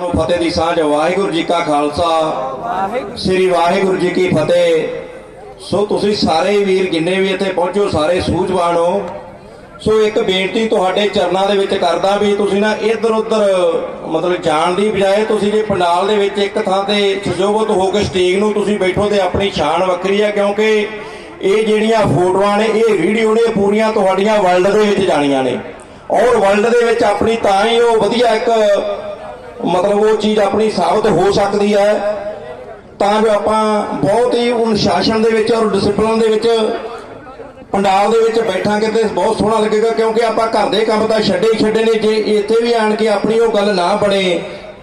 ਨੂੰ ਫਤਿਹ ਦੀ ਸਾਂਝ ਵਾਹਿਗੁਰੂ ਜੀ ਕਾ ਖਾਲਸਾ। ਸ੍ਰੀ ਵਾਹਿਗੁਰੂ ਜੀ ਕੀ ਫਤਿਹ। ਸੋ ਤੁਸੀਂ ਸਾਰੇ ਵੀਰ ਜਿੰਨੇ ਵੀ ਇੱਥੇ ਪਹੁੰਚੋ ਸਾਰੇ ਸੂਝਵਾਨ ਹੋ। ਸੋ ਇੱਕ ਬੇਨਤੀ ਤੁਹਾਡੇ ਚਰਨਾਂ ਦੇ ਵਿੱਚ ਕਰਦਾ ਵੀ ਤੁਸੀਂ ਨਾ ਇੱਧਰ ਉੱਧਰ ਮਤਲਬ ਜਾਣ ਦੀ ਬਜਾਏ ਤੁਸੀਂ ਜੇ ਪੰਡਾਲ ਦੇ ਵਿੱਚ ਇੱਕ ਥਾਂ ਤੇ ਸੁਜੋਭਤ ਹੋ ਕੇ ਸਟੇਜ ਨੂੰ ਤੁਸੀਂ ਬੈਠੋ ਤੇ ਆਪਣੀ ਸ਼ਾਨ ਵੱਖਰੀ ਹੈ ਕਿਉਂਕਿ ਇਹ ਜਿਹੜੀਆਂ ਫੋਟੋਆਂ ਨੇ ਇਹ ਵੀਡੀਓ ਨੇ ਪੂਰੀਆਂ ਤੁਹਾਡੀਆਂ ਵਰਲਡ ਦੇ ਵਿੱਚ ਜਾਣੀਆਂ ਨੇ। ਔਰ ਵਰਲਡ ਦੇ ਵਿੱਚ ਆਪਣੀ ਤਾਂ ਹੀ ਉਹ ਵਧੀਆ ਇੱਕ ਮਤਲਬ ਉਹ ਚੀਜ਼ ਆਪਣੀ ਸਾਬਤ ਹੋ ਸਕਦੀ ਹੈ। ਤਾਂ ਜੋ ਆਪਾਂ ਬਹੁਤ ਹੀ ਅਨੁਸ਼ਾਸਨ ਦੇ ਵਿੱਚ ਔਰ ਡਿਸਪਲਨ ਦੇ ਵਿੱਚ ਪੰਡਾਲ ਦੇ ਵਿੱਚ ਬੈਠਾਂਗੇ ਤੇ ਬਹੁਤ ਸੋਹਣਾ ਲੱਗੇਗਾ, ਕਿਉਂਕਿ ਆਪਾਂ ਘਰ ਦੇ ਕੰਮ ਤਾਂ ਛੱਡੇ ਹੀ ਛੱਡੇ ਨੇ। ਜੇ ਇੱਥੇ ਵੀ ਆਣ ਕੇ ਆਪਣੀ ਉਹ ਗੱਲ ਨਾ ਬਣੇ,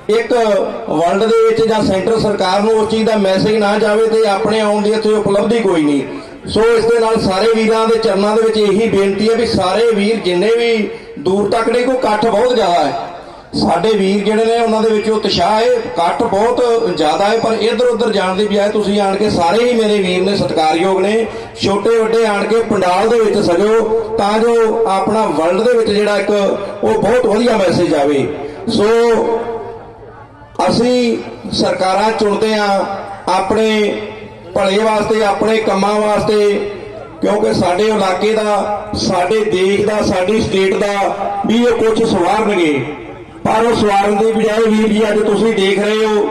ਇੱਕ ਵਰਲਡ ਦੇ ਵਿੱਚ ਜਾਂ ਸੈਂਟਰ ਸਰਕਾਰ ਨੂੰ ਉਸ ਚੀਜ਼ ਦਾ ਮੈਸੇਜ ਨਾ ਜਾਵੇ ਤੇ ਆਪਣੇ ਆਉਣ ਦੀ ਇੱਥੇ ਉਪਲਬਧੀ ਕੋਈ ਨਹੀਂ। ਸੋ ਇਸ ਦੇ ਨਾਲ ਸਾਰੇ ਵੀਰਾਂ ਦੇ ਚਰਨਾਂ ਦੇ ਵਿੱਚ ਇਹੀ ਬੇਨਤੀ ਹੈ ਵੀ ਸਾਰੇ ਵੀਰ ਜਿੰਨੇ ਵੀ ਦੂਰ ਤੱਕ ਨੇ, ਕੋਈ ਇਕੱਠ ਬਹੁਤ ਜ਼ਿਆਦਾ ਹੈ। ਸਾਡੇ ਵੀਰ ਜਿਹੜੇ ਨੇ, ਉਹਨਾਂ ਦੇ ਵਿੱਚ ਉਤਸ਼ਾਹ ਹੈ ਇਕੱਠ ਬਹੁਤ ਜ਼ਿਆਦਾ ਹੈ, ਪਰ ਇੱਧਰ ਉੱਧਰ ਜਾਣ ਦੀ ਬਜਾਏ ਤੁਸੀਂ ਆਣ ਕੇ ਸਾਰੇ ਹੀ ਮੇਰੇ ਵੀਰ ਨੇ ਸਤਿਕਾਰਯੋਗ ਨੇ। ਛੋਟੇ ਵੱਡੇ ਆਣ ਕੇ ਪੰਡਾਲ ਦੇ ਵਿੱਚ ਸਜੋ, ਤਾਂ ਜੋ ਆਪਣਾ ਵਰਲਡ ਦੇ ਵਿੱਚ ਜਿਹੜਾ ਇੱਕ ਉਹ ਬਹੁਤ ਵਧੀਆ ਮੈਸੇਜ ਆਵੇ। ਸੋ, ਅਸੀਂ ਸਰਕਾਰਾਂ ਚੁਣਦੇ ਆ ਆਪਣੇ ਭਲੇ ਵਾਸਤੇ, ਆਪਣੇ ਕੰਮਾਂ ਵਾਸਤੇ, ਕਿਉਂਕਿ ਸਾਡੇ ਇਲਾਕੇ ਦਾ, ਸਾਡੇ ਦੇਸ਼ ਦਾ, ਸਾਡੀ ਸਟੇਟ ਦਾ ਵੀ ਇਹ ਕੁਝ ਸਵਾਰਨਗੇ। ਪਰ ਉਹ ਸਵਾਰਨ ਦੀ ਬਜਾਏ ਵੀਰ ਜੀ, ਅੱਜ ਤੁਸੀਂ ਦੇਖ ਰਹੇ ਹੋ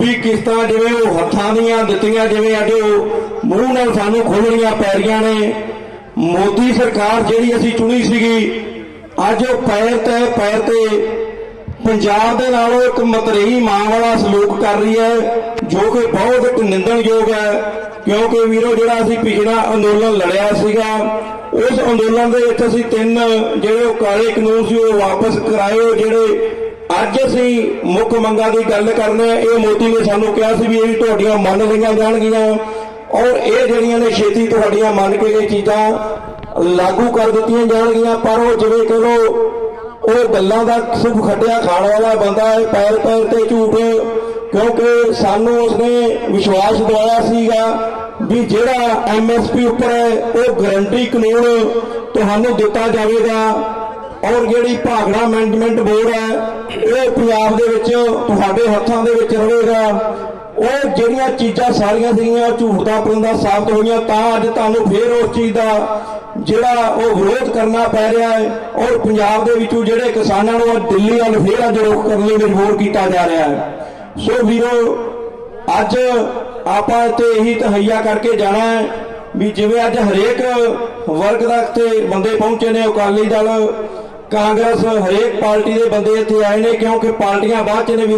ਵੀ ਕਿਸ ਤਰ੍ਹਾਂ ਜਿਵੇਂ ਉਹ ਹੱਥਾਂ ਦੀਆਂ, ਦਿੱਤੀਆਂ ਜਿਵੇਂ ਅੱਜ ਉਹ ਮੂੰਹ ਨਾਲ ਸਾਨੂੰ ਖੋਲਣੀਆਂ ਪੈ ਰਹੀਆਂ ਨੇ। ਮੋਦੀ ਸਰਕਾਰ ਜਿਹੜੀ ਅਸੀਂ ਚੁਣੀ ਸੀਗੀ, ਅੱਜ ਉਹ ਪੈਰ ਤੇ ਪੈਰ ਤੇ ਪੰਜਾਬ ਦੇ ਨਾਲ ਇੱਕ ਮਤਰੇਈ ਮਾਂ ਵਾਲਾ ਸਲੂਕ ਕਰ ਰਹੀ ਹੈ, ਜੋ ਕਿ ਬਹੁਤ ਇੱਕ ਨਿੰਦਣਯੋਗ ਹੈ, ਕਿਉਂਕਿ ਵੀਰੋ ਜਿਹੜਾ ਅਸੀਂ ਪਿਛਲਾ ਅੰਦੋਲਨ ਲੜਿਆ ਸੀਗਾ, ਉਸ ਅੰਦੋਲਨ ਦੇ ਵਿੱਚ ਅਸੀਂ ਤਿੰਨ ਜਿਹੜੇ ਕਾਲੇ ਕਾਨੂੰਨ ਸੀ, ਉਹ ਵਾਪਸ ਕਰਾਏ ਜਿਹੜੇ ਅੱਜ ਅਸੀਂ ਮੁੱਖ ਮੰਗਾਂ ਦੀ ਗੱਲ ਕਰਨੇ ਆ, ਇਹ ਮੋਦੀ ਨੇ ਸਾਨੂੰ ਕਿਹਾ ਸੀ ਵੀ ਇਹ ਤੁਹਾਡੀਆਂ ਮੰਨ ਲਈਆਂ ਜਾਣਗੀਆਂ, ਔਰ ਇਹ ਜਿਹੜੀਆਂ ਨੇ ਛੇਤੀ ਤੁਹਾਡੀਆਂ ਮੰਨ ਕੇ ਇਹ ਚੀਜ਼ਾਂ ਲਾਗੂ ਕਰ ਦਿੱਤੀਆਂ ਜਾਣਗੀਆਂ, ਪਰ ਉਹ ਜਿਹੜੇ ਕਹ ਲੋ ਉਹ ਗੱਲਾਂ ਦਾ ਸੁਭ ਖੱਟਿਆ ਖਾਣ ਵਾਲਾ ਬੰਦਾ ਹੈ, ਪੈਰ ਪੈਰ ਤੇ ਝੂਠ, ਕਿਉਂਕਿ ਸਾਨੂੰ ਉਸਨੇ ਵਿਸ਼ਵਾਸ ਦਿਵਾਇਆ ਸੀਗਾ ਵੀ ਜਿਹੜਾ ਐਮਐਸਪੀ ਉੱਪਰ ਹੈ, ਉਹ ਗਰੰਟੀ ਕਾਨੂੰਨ ਤੁਹਾਨੂੰ ਦਿੱਤਾ ਜਾਵੇਗਾ ਔਰ ਜਿਹੜੀ ਭਾਗੜਾ ਮੈਨੇਜਮੈਂਟ ਬੋਰਡ ਹੈ, ਇਹ ਪੰਜਾਬ ਦੇ ਵਿੱਚ ਤੁਹਾਡੇ ਹੱਥਾਂ ਦੇ ਵਿੱਚ ਰਹੇਗਾ। ਜਿਹੜੀਆਂ ਚੀਜ਼ਾਂ ਸਾਰੀਆਂ ਸੀਗੀਆਂ ਝੂਠ ਦਾ ਪਰੰਦਾ ਸਾਬਤ ਹੋਈਆਂ, ਤਾਂ ਅੱਜ ਤੁਹਾਨੂੰ ਫੇਰ ਉਸ ਚੀਜ਼ ਦਾ ਜਿਹੜਾ ਉਹ ਵਿਰੋਧ ਕਰਨਾ ਪੈ ਰਿਹਾ ਹੈ। ਔਰ ਪੰਜਾਬ ਦੇ ਵਿੱਚੋਂ ਜਿਹੜੇ ਕਿਸਾਨਾਂ ਨੂੰ ਦਿੱਲੀ ਵੱਲ ਫੇਰ ਅੱਜ ਰੋਕ ਕਰਨ ਲਈ ਮਜਬੂਰ ਕੀਤਾ ਜਾ ਰਿਹਾ ਹੈ। ਸੋ ਵੀਰੋ, ਅੱਜ ਆਪਾਂ ਇੱਥੇ ਇਹੀ ਤਹਈਆ ਕਰਕੇ ਜਾਣਾ ਹੈ ਵੀ ਜਿਵੇਂ ਅੱਜ ਹਰੇਕ ਵਰਗ ਦਾ ਇੱਥੇ ਬੰਦੇ ਪਹੁੰਚੇ ਨੇ, ਅਕਾਲੀ ਦਲ, ਕਾਂਗਰਸ, ਹਰੇਕ ਪਾਰਟੀ ਦੇ ਬੰਦੇ ਇੱਥੇ ਆਏ ਨੇ, ਕਿਉਂਕਿ ਪਾਰਟੀਆਂ ਬਾਅਦ ਚ ਨੇ ਵੀ